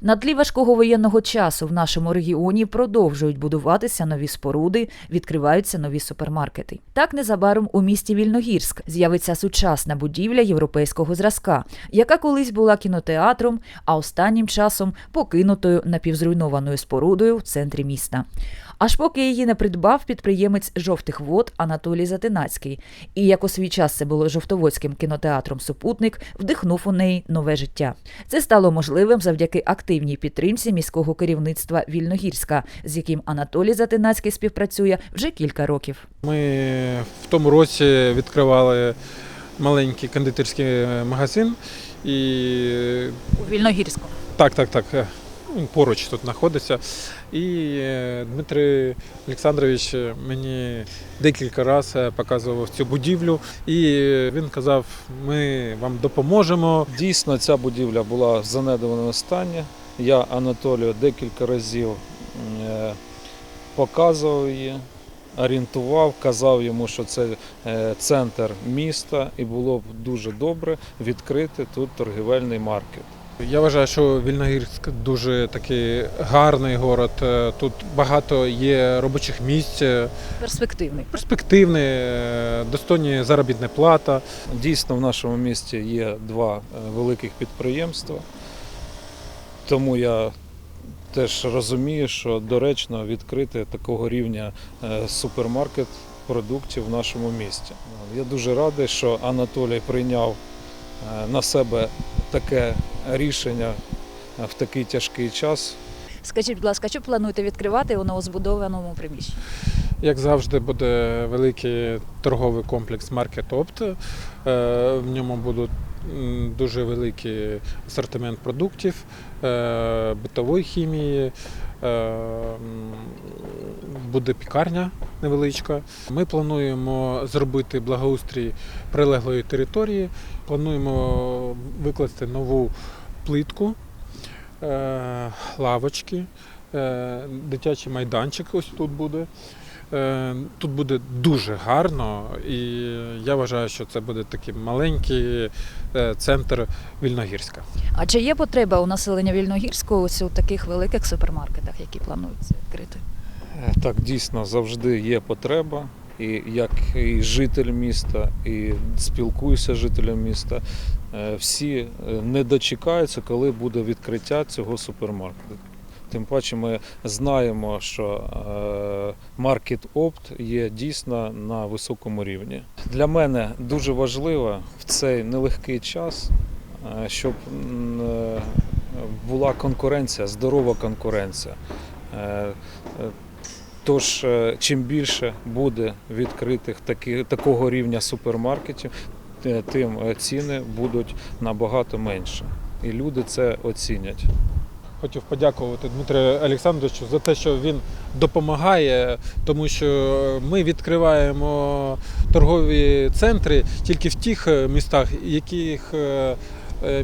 На тлі важкого воєнного часу в нашому регіоні продовжують будуватися нові споруди, відкриваються нові супермаркети. Так незабаром у місті Вільногірськ з'явиться сучасна будівля європейського зразка, яка колись була кінотеатром, а останнім часом покинутою напівзруйнованою спорудою в центрі міста. Аж поки її не придбав підприємець жовтих вод Анатолій Затинацький, і як у свій час це було жовтоводським кінотеатром Супутник, вдихнув у неї нове життя. Це стало можливим завдяки активній підтримці міського керівництва Вільногірська, з яким Анатолій Затинацький співпрацює вже кілька років. Ми в тому році відкривали маленький кондитерський магазин і У Вільногірську. так, так, так. Е, він Поруч тут знаходиться. І е, Дмитрий Олександрович мені декілька разів показував цю будівлю, і він казав: ми вам допоможемо. Дійсно, ця будівля була в занедбаному стані. Я Анатолію декілька разів е, показував її, орієнтував, казав йому, що це е, центр міста, і було б дуже добре відкрити тут торгівельний маркет. Я вважаю, що Вільногірськ дуже такий гарний город. Е, Тут багато є робочих місць, Перспективний. перспективний, е, достойні заробітна плата. Дійсно, в нашому місті є два е, великих підприємства, тому я теж розумію, що доречно відкрити такого рівня супермаркет продуктів в нашому місті. Я дуже радий, що Анатолій прийняв на себе таке рішення в такий тяжкий час. Скажіть, будь ласка, що плануєте відкривати у новозбудованому приміщенні? Як завжди, буде великий торговий комплекс Market Opt. Е, В ньому будуть дуже великий асортимент продуктів, е, битової хімії. е, Буде пікарня невеличка. Ми плануємо зробити благоустрій прилеглої території. Плануємо викласти нову плитку, е, лавочки, е, дитячий майданчик ось тут буде. Е, Тут буде дуже гарно, і я вважаю, що це буде такий маленький центр Вільногірська. А чи є потреба у населення Вільногірського ось у таких великих супермаркетах, які плануються відкрити? Так, дійсно, завжди є потреба. І як і житель міста, і спілкуюся з жителем міста, е, всі е, не дочекаються, коли буде відкриття цього супермаркету. Тим паче ми знаємо, що Market Opt є дійсно на високому рівні. Для мене дуже важливо в цей нелегкий час, е, щоб була конкуренція, здорова конкуренція. Тож, е, чим більше буде відкритих такі, такого рівня супермаркетів, е, тим е, ціни будуть набагато менше. І люди це оцінять. Хотів подякувати Дмитру Олександровичу за те, що він допомагає, тому що ми відкриваємо торгові центри тільки в тих містах, яких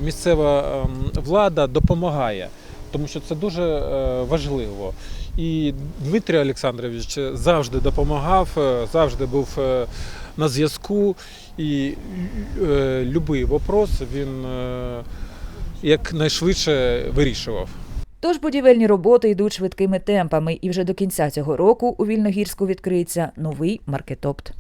місцева ем, влада допомагає, тому що це дуже е, важливо. І Дмитрій Олександрович завжди допомагав, е, завжди був е, на зв'язку. І будь-який вопрос він якнайшвидше вирішував. Тож будівельні роботи йдуть швидкими темпами, і вже до кінця цього року у Вільногірську відкриється новий маркетопт.